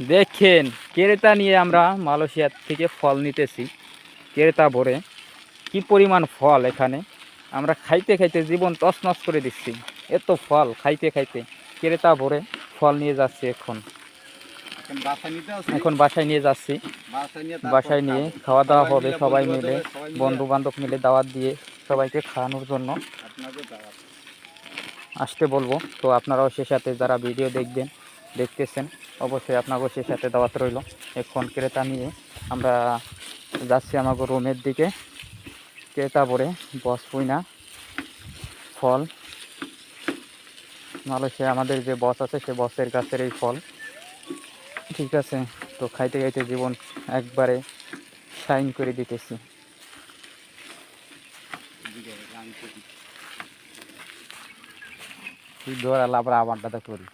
দেখেন ক্রেতা নিয়ে আমরা মালয়েশিয়ার থেকে ফল নিতেছি ক্রেতা ভরে। কি পরিমাণ ফল এখানে? আমরা খাইতে খাইতে জীবন তছনছ করে দিচ্ছি। এত ফল খাইতে খাইতে ক্রেতা ভরে ফল নিয়ে যাচ্ছি এখন। এখন বাসায় নিয়ে যাচ্ছি। বাসায় নিয়ে। খাওয়া দাওয়া হবে সবাই মিলে বন্ধু বান্ধব মিলে। দাওয়াত দিয়ে সবাইকে খাওয়ানোর জন্য। আসতে বলব। তো আপনারাও সে সাথে যারা ভিডিও দেখবেন দেখতেছেন। অবশ্যই আপনাকেও সে সাথে দাওয়াত রইল। এখন ক্রেতা নিয়ে আমরা যাচ্ছি আমাকে রুমের দিকে। ক্রেতা পরে বস পুইনা ফল। মালয়েশিয়া আমাদের যে বস আছে সে বসের গাছের এই ফল। ঠিক আছে তো খাইতে খাইতে জীবন একবারে সাইন করে দিতেছি। তুই ধর আবার আমারটা করি।